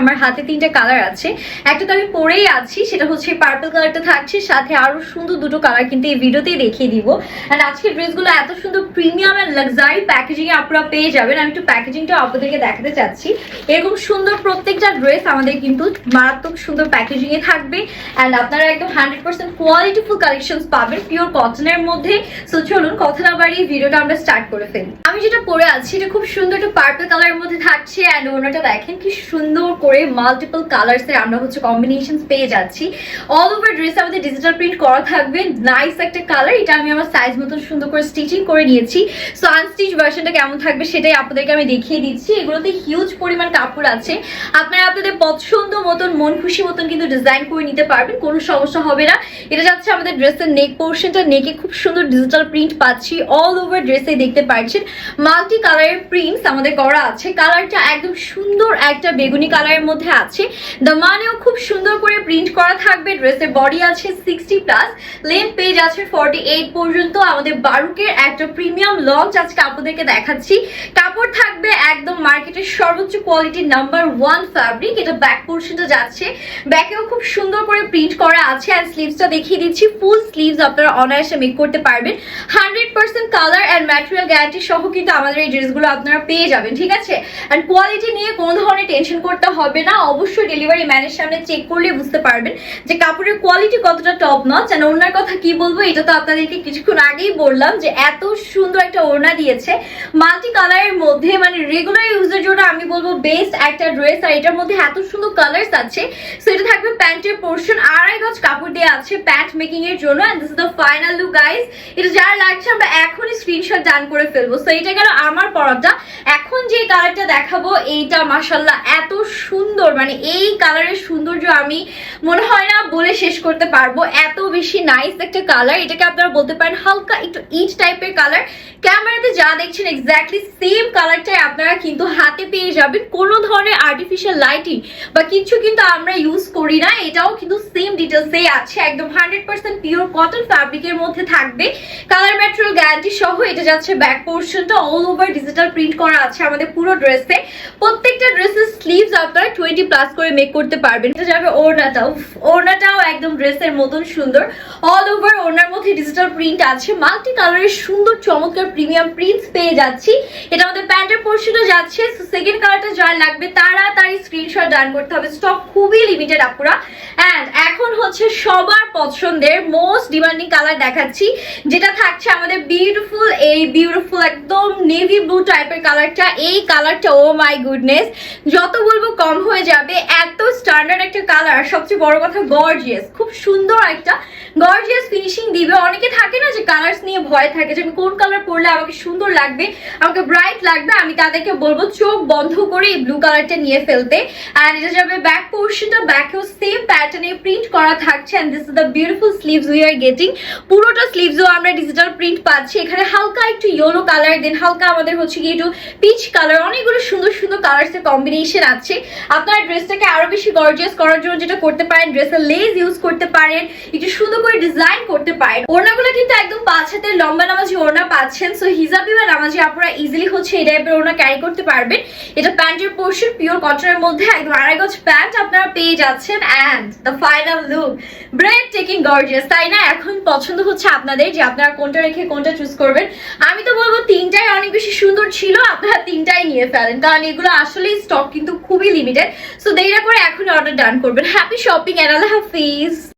আমার হাতে তিনটা কালার আছে। একটা তো আমি পরেই আছি, সেটা হচ্ছে পার্পল কালারটা থাকছে, সাথে আরও সুন্দর দুটো কালার কিন্তু এই ভিডিওতেই দেখিয়ে দিব। এন্ড আজকের ড্রেসগুলো এত সুন্দর প্রিমিয়াম এন্ড লাক্সারি প্যাকেজিং এ আপনারা পেয়ে যাবেন। আমি একটু প্যাকেজিংটা আপনাদেরকে দেখাতে চাচ্ছি। এরকম সুন্দর প্রত্যেকটা ড্রেস আমাদের কিন্তু মারাত্মক সুন্দর প্যাকেজিং এ থাকবে। এন্ড আপনারা একদম হান্ড্রেড পার্সেন্ট কোয়ালিটিফুল কালেকশনস পাবেন পিওর কটনের মধ্যে। সো চলুন কথা না বাড়িয়ে ভিডিওটা আমরা স্টার্ট করে ফেলি। আমি যেটা পরে আছি, এটা খুব সুন্দর একটা পার্পল কালারের মধ্যে থাকছে। এন্ড ওনাটা দেখেন কি সুন্দর করে মাল্টিপল কালার্স এর আমরা হচ্ছে কম্বিনেশন পেয়ে যাচ্ছি। অল ওভার ড্রেস আমাদের ডিজিটাল প্রিন্ট করা থাকবে। নাইস একটা কালার এটা আমি আমার সাইজ মতন সুন্দর করে স্টিচিং করে নিয়েছি। সো আনস্টিচ ভার্সনটা কেমন থাকবে সেটাই আপনাদেরকে আমি দেখিয়ে দিচ্ছি। এগুলোতে হিউজ পরিমাণ কাপড় আছে। আপনারা আপনাদের পছন্দ মতন, মন খুশি মতন কিন্তু ডিজাইন করে নিতে পারবেন, কোনো সমস্যা হবে না। এটা যাচ্ছে আমাদের ড্রেসের নেক পোর্শনটা নেকে খুব সুন্দর ডিজিটাল প্রিন্ট পাচ্ছি। অল ওভার ড্রেসে দেখতে পাচ্ছেন। মাল্টি কালারের প্রিন্টস আমাদের করা আছে। কালারটা একদম সুন্দর একটা বেগুনি কালারের মধ্যে আছে। দামানেও খুব সুন্দর করে প্রিন্ট করা থাকবে। ড্রেসের বডি আছে সিক্সটি প্লাস লেন্থ পেজ আছে ফর্টি পর্যন্ত। আমাদের বারুকের একটা প্রিমিয়াম লঞ্চ আজকে আপনাদেরকে দেখাচ্ছি। কাপড় থাকবে একদম মার্কেটের সর্বোচ্চ কোয়ালিটির নাম্বার ওয়ান ফ্যাব্রিক এটা ব্যাক পোর্শনটা যাচ্ছে। ব্যাকেও খুব সুন্দর করে প্রিন্ট করা আছে। অ্যান্ড স্লিভসটা দেখিয়ে দিচ্ছি। ফুল স্লিভস আপনারা অনায়াসে মেক করতে পারবেন। Hundred percent colour and material guarantee সহ কিন্তু আমাদের এই ড্রেসগুলো আপনারা পেয়ে যাবেন। ঠিক আছে? অ্যান্ড কোয়ালিটি নিয়ে কোনো ধরনের টেনশন করতে হবে না, অবশ্যই ডেলিভারি ম্যানের সামনে চেক করলে বুঝতে পারবেন যে কাপড়ের কোয়ালিটি কতটা টপ নচ অ্যান্ড ওনার কথা কি বলব, এটা তো আপনাদেরকে কিছুক্ষণ আগেই বললাম যে এত সুন্দর একটা ওড়না দিয়েছে। মাল্টি কালারের মধ্যে মানে রেগুলার ইউজের জন্য আমি বলব বেস্ট একটা ড্রেস আর এটার মধ্যে এত সুন্দর কালার্স আছে। সো এটা থাকবে প্যান্টের পোর্শন আড়াই গজ কাপড় দেওয়া আছে প্যান্ট মেকিং এর জন্য। And this is the final look guys এটা যারা লাগছে, আমরা এখনই স্ক্রিনশট ডান করে ফেলব। সো এটা গেল আমার পরাটা এখন যে কালারটা দেখাবো, এইটা মাশাল্লাহ এত সুন্দর মানে এই কালারের সৌন্দর্য আমি, মনে হয় না বলে শেষ করতে পারব। এত বেশি নাইস একটা কালার এটাকে আপনারা বলতে পারেন হালকা একটু ইচ টাইপের কালার ক্যামেরাতে যা দেখছেন এক্স্যাক্টলি সেম কালারটাই আপনারা কিন্তু হাতে পেয়ে যাবেন। কোনো ধরনের আর্টিফিশিয়াল লাইটিং বা কিছু কিন্তু আমরা ইউজ করি না। এটাও কিন্তু সেম ডিটেলসেই আছে, একদম হান্ড্রেড পার্সেন্ট পিওর কটন ফ্যাব্রিকের মধ্যে থাকবে। কালার ম্যাটেরিয়াল গ্যারান্টি সহ এটা যাচ্ছে ব্যাক পোর্শনটা অল ওভার ডিজিটাল প্রিন্ট করা আছে আমাদের পুরো ড্রেসে প্রত্যেকটা ড্রেসের স্লিভস আপনারা টোয়েন্টি প্লাস করে মেক করতে পারবেন। এটা যাবে ওড়নাটাও ওড়নাটাও একদম ড্রেসের মতন সুন্দর। অল ওভার ওড়নার মধ্যে ডিজিটাল প্রিন্ট আছে। মাল্টি কালারের সুন্দর চমৎকার প্রিমিয়াম প্রিন্টস পেয়ে যাচ্ছি। এটা আমাদের প্যান্টের পোর্শনে যাচ্ছে। সেকেন্ড কালারটা যার লাগবে তারা তাড়াতাড়ি স্ক্রিনশট ডান করতে হবে। স্টক খুবই লিমিটেড আপুরা। অ্যান্ড এখন হচ্ছে সবার পছন্দের মোস্ট ডিমান্ডিং কালার দেখাচ্ছি, যেটা থাকছে আমাদের বিউটিফুল এই বিউটিফুল একদম নেভি ব্লু টাইপের কালারটা এই কালারটা ও মাই গুডনেস যত বলব কম হয়ে যাবে। এত স্ট্যান্ডার্ড একটা কালার সবচেয়ে বড় কথা গর্জিয়াস খুব সুন্দর একটা গর্জিয়াস ফিনিশিং দিবে। অনেকে থাকে না যে কালার্স নিয়ে ভয় থাকে যে আমি কোন কালার পরলে আমাকে সুন্দর লাগবে, আমাকে ব্রাইট লাগবে, আমি তাদেরকে বলব চোখ বন্ধ করে এই ব্লু কালারটা নিয়ে ফেলতে। অ্যান্ড এটা যাবে ব্যাক পোর্শনটা ব্যাকেও সেম প্যাটার্নে প্রিন্ট করা থাকছে। And this is the beautiful sleeves we are getting পুরোটা স্লিভসও আমরা ডিজিটাল প্রিন্ট পাচ্ছি। এখানে হালকা একটু ইয়েলো কালার দেন হালকা আমাদের হচ্ছে কি একটু পিচ কালার অনেকগুলো সুন্দর সুন্দর কালার্স এর কম্বিনেশন আছে। আপনারা ড্রেসটাকে আরও বেশি গর্জিয়াস করার জন্য যেটা করতে পারেন ড্রেসের লেজ ইউজ করতে পারেন। একটু সুন্দর করে ডিজাইন করতে পারেন। ওড়নাগুলো কিন্তু একদম পাঁচ হাতের লম্বা নামাজি ওড়না পাচ্ছেন। সো হিজাবি বা নামাজি আপনারা ইজিলি হচ্ছে এই টাইপের ওড়না ক্যারি করতে পারবেন। এটা প্যান্টের পোর্শন পিওর কটনের মধ্যে একদম আড়াই গজ প্যান্ট আপনারা পেয়ে যাচ্ছেন। And the final look breathtaking gorgeous তাই না? এখন পছন্দ হচ্ছে আপনাদের যে আপনারা কোনটা রেখে কোনটা চুজ করবেন। আমি তো বলব তিনটাই অনেক বেশি সুন্দর ছিল, আপনারা তিনটাই নিয়ে ফেলেন। কারণ এগুলো আসলেই স্টক কিন্তু খুবই লিমিটেড সো দেরিটা করে এখন অর্ডার ডান করবেন। হ্যাপি শপিং এন্ড আল্লাহ হাফিজ।